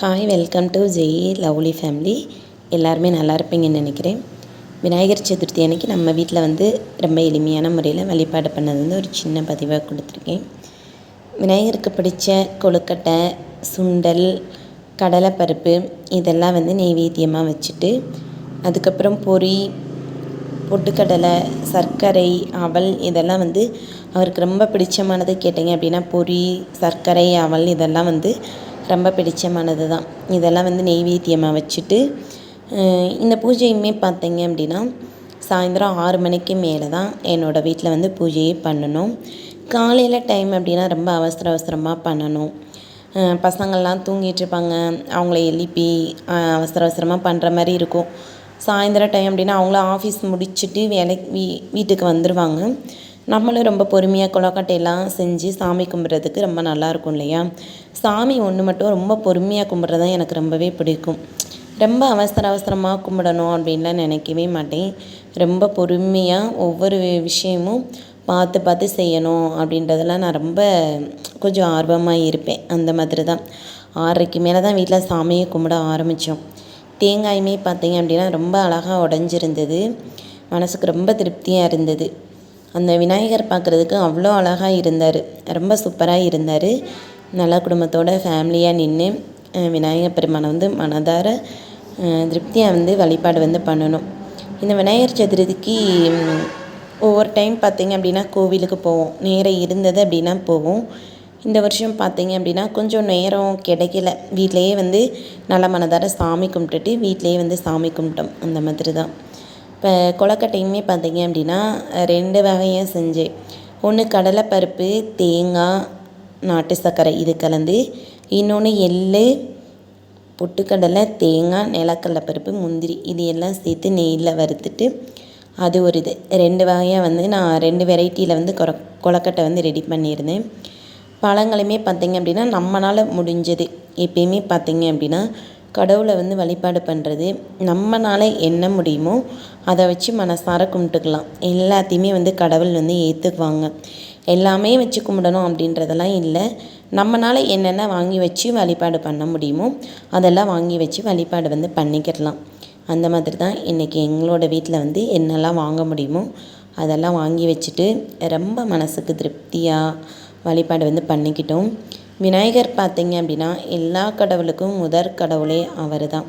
Hi welcome to Jai lovely family எல்லாருமே நல்லா இருப்பீங்கன்னு நினைக்கிறேன். விநாயகர் சதுர்த்தி அன்னைக்கு நம்ம வீட்டில் வந்து ரொம்ப எளிமையான முறையில் வழிபாடு பண்ணது வந்து ஒரு சின்ன பதிவாக கொடுத்துருக்கேன். விநாயகருக்கு பிடிச்ச கொழுக்கட்டை சுண்டல் கடலைப்பருப்பு இதெல்லாம் வந்து நெய்வேத்தியமாக வச்சுட்டு அதுக்கப்புறம் பொரி பொட்டுக்கடலை சர்க்கரை அவல் இதெல்லாம் வந்து அவருக்கு ரொம்ப பிடிச்சமானது கேட்டிங்க அப்படின்னா பொரி சர்க்கரை அவல் இதெல்லாம் வந்து ரொம்ப பிடிச்சமானது தான். இதெல்லாம் வந்து நெய்வேத்தியமாக வச்சுட்டு இந்த பூஜையுமே பார்த்தீங்க அப்படின்னா சாயந்தரம் ஆறு மணிக்கு மேலே தான் என்னோடய வீட்டில் வந்து பூஜையே பண்ணணும். காலையில் டைம் அப்படின்னா ரொம்ப அவசர அவசரமாக பண்ணணும். பசங்கள்லாம் தூங்கிட்டு இருப்பாங்க. அவங்கள எழுப்பி அவசர அவசரமாக பண்ணுற மாதிரி இருக்கும். சாயந்தரம் டைம் அப்படின்னா அவங்கள ஆஃபீஸ் முடிச்சுட்டு வேலைக்கு வீ வீட்டுக்கு வந்துடுவாங்க நம்மளும் ரொம்ப பொறுமையாக கொலக்கட்டையெல்லாம் செஞ்சு சாமி கும்பிட்றதுக்கு ரொம்ப நல்லாயிருக்கும் இல்லையா? சாமி ஒன்று மட்டும் ரொம்ப பொறுமையாக கும்பிட்றது தான் எனக்கு ரொம்பவே பிடிக்கும். ரொம்ப அவசர அவசரமாக கும்பிடணும் அப்படின்லாம் நினைக்கவே மாட்டேன். ரொம்ப பொறுமையாக ஒவ்வொரு விஷயமும் பார்த்து பார்த்து செய்யணும் அப்படின்றதெல்லாம் நான் ரொம்ப கொஞ்சம் ஆர்வமாக இருப்பேன். அந்த மாதிரி தான். ஆறரைக்கு மேலே தான் வீட்டில் சாமியை கும்பிட ஆரம்பித்தோம் தேங்காயுமே பார்த்தீங்க அப்படின்னா ரொம்ப அழகாக உடஞ்சிருந்தது. மனசுக்கு ரொம்ப திருப்தியாக இருந்தது. அந்த விநாயகர் பார்க்குறதுக்கு அவ்வளோ அழகாக இருந்தார். ரொம்ப சூப்பராக இருந்தார். நல்ல குடும்பத்தோட ஃபேமிலியாக நின்று விநாயகர் பெருமானை வந்து மனதார திருப்தியாக வந்து வழிபாடு வந்து பண்ணணும். இந்த விநாயகர் சதுர்த்திக்கு ஒவ்வொரு டைம் பார்த்திங்க அப்படின்னா கோவிலுக்கு போவோம். நேரம் இருந்தது அப்படின்னா போவோம். இந்த வருஷம் பார்த்திங்க அப்படின்னா கொஞ்சம் நேரம் கிடைக்கல. வீட்டிலையே வந்து நல்ல மனதார சாமி கும்பிட்டுட்டு வீட்டிலையே வந்து சாமி கும்பிட்டோம். அந்த மாதிரி தான் இப்போ கொலக்கட்டையுமே பார்த்தீங்க அப்படின்னா ரெண்டு வகையாக செஞ்சேன் ஒன்று கடலைப்பருப்பு தேங்காய் நாட்டு சர்க்கரை இது கலந்து. இன்னொன்று எள்ளு பொட்டுக்கடலை தேங்காய் நிலக்கடலை பருப்பு முந்திரி இது எல்லாம் சேர்த்து நெய்யில் வறுத்துட்டு அது ஒரு இது. ரெண்டு வகையாக வந்து நான் ரெண்டு வெரைட்டியில் வந்து கொர கொழக்கட்டை வந்து ரெடி பண்ணியிருந்தேன். பழங்களுமே பார்த்தீங்க அப்படின்னா நம்மளால் முடிஞ்சது. எப்பயுமே பார்த்தீங்க அப்படின்னா கடவுளை வந்து வழிபாடு பண்ணுறது நம்மளால் என்ன முடியுமோ அதை வச்சு மனசார கும்பிட்டுக்கலாம். எல்லாத்தையுமே வந்து கடவுள் வந்து ஏற்றுக்குவாங்க எல்லாமே வச்சு கும்பிடணும் அப்படின்றதெல்லாம் இல்லை. நம்மளால் என்னென்ன வாங்கி வச்சு வழிபாடு பண்ண முடியுமோ அதெல்லாம் வாங்கி வச்சு வழிபாடு வந்து பண்ணிக்கிடலாம். அந்த மாதிரி தான் இன்றைக்கி எங்களோட வீட்டில் வந்து என்னெல்லாம் வாங்க முடியுமோ அதெல்லாம் வாங்கி வச்சுட்டு ரொம்ப மனசுக்கு திருப்தியாக வழிபாடு வந்து பண்ணிக்கிட்டோம். விநாயகர் பார்த்தீங்க அப்படின்னா எல்லா கடவுளுக்கும் முதற் கடவுளே அவர் தான்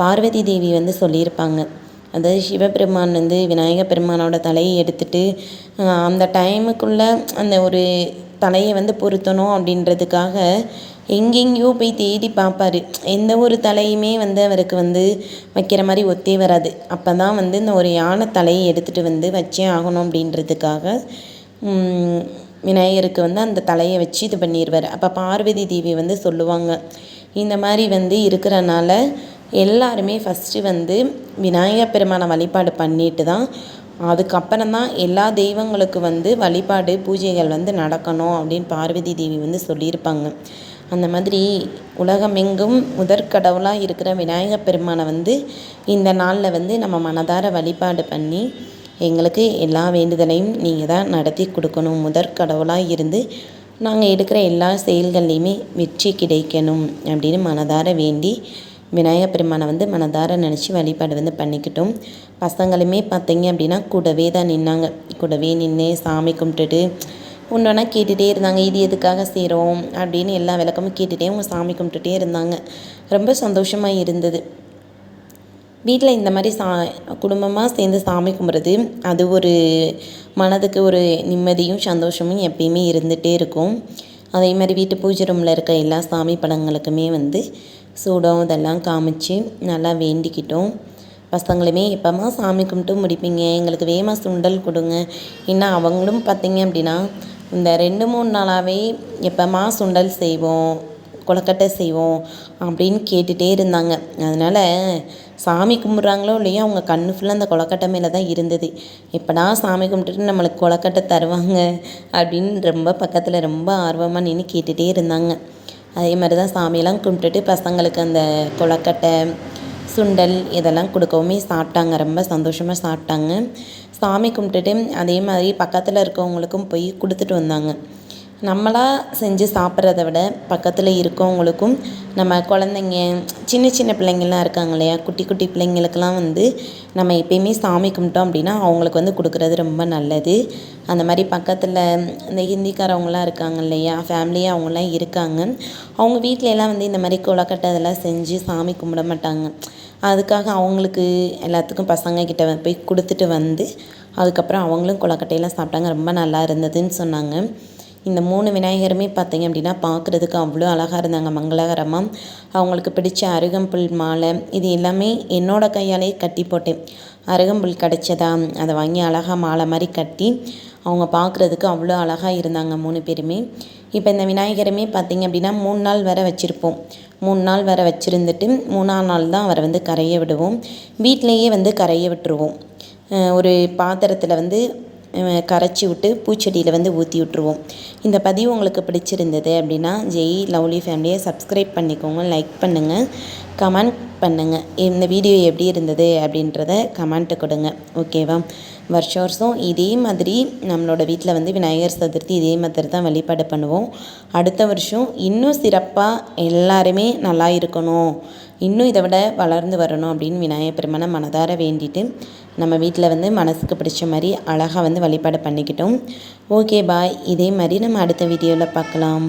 பார்வதி தேவி வந்து சொல்லியிருப்பாங்க அதாவது சிவபெருமான் வந்து விநாயகர் பெருமானோட தலையை எடுத்துட்டு அந்த டைமுக்குள்ளே அந்த ஒரு தலையை வந்து பொருத்தணும் அப்படின்றதுக்காக எங்கெங்கேயோ போய் தேடி பார்ப்பாரு. எந்த ஒரு தலையுமே வந்து அவருக்கு வந்து வைக்கிற மாதிரி ஒத்தே வராது. அப்போ தான் வந்து இந்த ஒரு யானை தலையை எடுத்துகிட்டு வந்து வச்சே ஆகணும் அப்படின்றதுக்காக விநாயகருக்கு வந்து அந்த தலையை வச்சு இது பண்ணிடுவார் அப்போ பார்வதி தேவி வந்து சொல்லுவாங்க இந்த மாதிரி வந்து இருக்கிறனால எல்லாருமே ஃபஸ்ட்டு வந்து விநாயகர் பெருமானை வழிபாடு பண்ணிட்டு தான் அதுக்கப்புறம் தான் எல்லா தெய்வங்களுக்கு வந்து வழிபாடு பூஜைகள் வந்து நடக்கணும் அப்படின்னு பார்வதி தேவி வந்து சொல்லியிருப்பாங்க. அந்த மாதிரி உலகமெங்கும் முதற்கடவுளாக இருக்கிற விநாயகர் பெருமானை வந்து இந்த நாளில் வந்து நம்ம மனதார வழிபாடு பண்ணி எங்களுக்கு எல்லா வேண்டுதலையும் நீங்கள் தான் நடத்தி கொடுக்கணும். முதற்கடவுளாக இருந்து நாங்கள் எடுக்கிற எல்லா செயல்கள்லையுமே வெற்றி கிடைக்கணும் அப்படின்னு மனதார வேண்டி விநாயகர் பெருமானை வந்து மனதார நினச்சி வழிபாடு வந்து பண்ணிக்கிட்டோம். பசங்களுமே பார்த்தீங்க அப்படின்னா கூடவே தான் நின்னாங்க. கூடவே நின்று சாமி கும்பிட்டுட்டு ஒன்று ஒன்றா கேட்டுகிட்டே இருந்தாங்க. இது எதுக்காக செய்கிறோம் அப்படின்னு எல்லா விளக்கமும் கேட்டுகிட்டே அவங்க சாமி கும்பிட்டுட்டே இருந்தாங்க. ரொம்ப சந்தோஷமாக இருந்தது. வீட்டில் இந்த மாதிரி சா குடும்பமாக சேர்ந்து சாமி கும்பிட்றது அது ஒரு மனதுக்கு ஒரு நிம்மதியும் சந்தோஷமும் எப்பயுமே இருந்துகிட்டே இருக்கும். அதே மாதிரி வீட்டு பூஜை ரூமில் இருக்க எல்லா சாமி படங்களுக்குமே வந்து சூடம் இதெல்லாம் காமிச்சு நல்லா வேண்டிக்கிட்டோம். பசங்களுமே எப்போம்மா சாமி கும்பிட்டு முடிப்பீங்க? எங்களுக்கு வேமா சுண்டல் கொடுங்க. ஏன்னா அவங்களும் பார்த்தீங்க அப்படின்னா இந்த ரெண்டு மூணு நாளாகவே எப்போம்மா சுண்டல் செய்வோம். கொலக்கட்டை செய்வோம் அப்படின்னு கேட்டுகிட்டே இருந்தாங்க. அதனால் சாமி கும்பிட்றாங்களோ இல்லையோ அவங்க கண்ணு ஃபுல்லாக அந்த கொலக்கட்டை மேலே தான் இருந்தது. எப்படா சாமி கும்பிட்டுட்டு நம்மளுக்கு கொலக்கட்டை தருவாங்க அப்படின்னு ரொம்ப பக்கத்தில் ரொம்ப ஆர்வமாக நின்று கேட்டுகிட்டே இருந்தாங்க. அதே மாதிரி தான் சாமியெல்லாம் கும்பிட்டுட்டு பசங்களுக்கு அந்த கொலக்கட்டை சுண்டல் இதெல்லாம் கொடுக்கவுமே சாப்பிட்டாங்க. ரொம்ப சந்தோஷமாக சாப்பிட்டாங்க. சாமி கும்பிட்டுட்டு அதே மாதிரி பக்கத்தில் இருக்கவங்களுக்கும் போய் கொடுத்துட்டு வந்தாங்க. நம்மளாக செஞ்சு சாப்பிட்றத விட பக்கத்தில் இருக்கவங்களுக்கும் நம்ம குழந்தைங்க சின்ன சின்ன பிள்ளைங்கள்லாம் இருக்காங்க இல்லையா குட்டி குட்டி பிள்ளைங்களுக்கெல்லாம் வந்து நம்ம எப்பயுமே சாமி கும்பிட்டோம் அப்படின்னா அவங்களுக்கு வந்து கொடுக்குறது ரொம்ப நல்லது. அந்த மாதிரி பக்கத்தில் இந்த ஹிந்திக்காரவங்களாம் இருக்காங்க இல்லையா ஃபேமிலியாக அவங்களாம் இருக்காங்க. அவங்க வீட்டிலலாம் வந்து இந்த மாதிரி கொலக்கட்டை அதெல்லாம் செஞ்சு சாமி கும்பிட மாட்டாங்க. அதுக்காக அவங்களுக்கு எல்லாத்துக்கும் பசங்கக்கிட்ட போய் கொடுத்துட்டு வந்து அதுக்கப்புறம் அவங்களும் கொலக்கட்டையெல்லாம் சாப்பிட்டாங்க. ரொம்ப நல்லா இருந்ததுன்னு சொன்னாங்க. இந்த மூணு விநாயகருமே பார்த்தீங்க அப்படின்னா பார்க்குறதுக்கு அவ்வளோ அழகாக இருந்தாங்க மங்களகரமாக அவங்களுக்கு பிடிச்ச அருகம்புல் மாலை இது எல்லாமே என்னோடய கையாலே கட்டி போட்டேன். அருகம்புல் கிடச்சதா? அதை வாங்கி அழகாக மாலை மாதிரி கட்டி அவங்க பார்க்குறதுக்கு அவ்வளோ அழகாக இருந்தாங்க மூணு பேருமே. இப்போ இந்த விநாயகருமே பார்த்திங்க அப்படின்னா மூணு நாள் வரை வச்சுருப்போம். மூணு நாள் வரை வச்சுருந்துட்டு மூணாம் நாள் தான் அவரை வந்து கரைய விடுவோம். வீட்டிலையே வந்து கரைய விட்டுருவோம். ஒரு பாத்திரத்தில் வந்து கரைச்சி விட்டு பூச்செடியில் வந்து ஊற்றி விட்ருவோம் இந்த பதிவு உங்களுக்கு பிடிச்சிருந்தது அப்படின்னா ஜெய் லவ்லி ஃபேமிலியை சப்ஸ்கிரைப் பண்ணிக்கோங்க லைக் பண்ணுங்கள் கமெண்ட் பண்ணுங்கள் இந்த வீடியோ எப்படி இருந்தது அப்படின்றத கமெண்ட்டு கொடுங்க. ஓகேவா? வருஷம் வருஷம் இதே மாதிரி நம்மளோட வீட்டில் வந்து விநாயகர் சதுர்த்தி இதே மாதிரி தான் வழிபாடு பண்ணுவோம். அடுத்த வருஷம் இன்னும் சிறப்பாக எல்லாருமே நல்லா இருக்கணும். இன்னும் இதை விட வளர்ந்து வரணும் அப்படின்னு விநாயகர் பெருமானை மனதார வேண்டிட்டு நம்ம வீட்டில் வந்து மனசுக்கு பிடிச்ச மாதிரி அழகாக வந்து வழிபாடு பண்ணிக்கிட்டோம். ஓகே பாய் இதே மாதிரி நம்ம அடுத்த வீடியோவில் பார்க்கலாம்.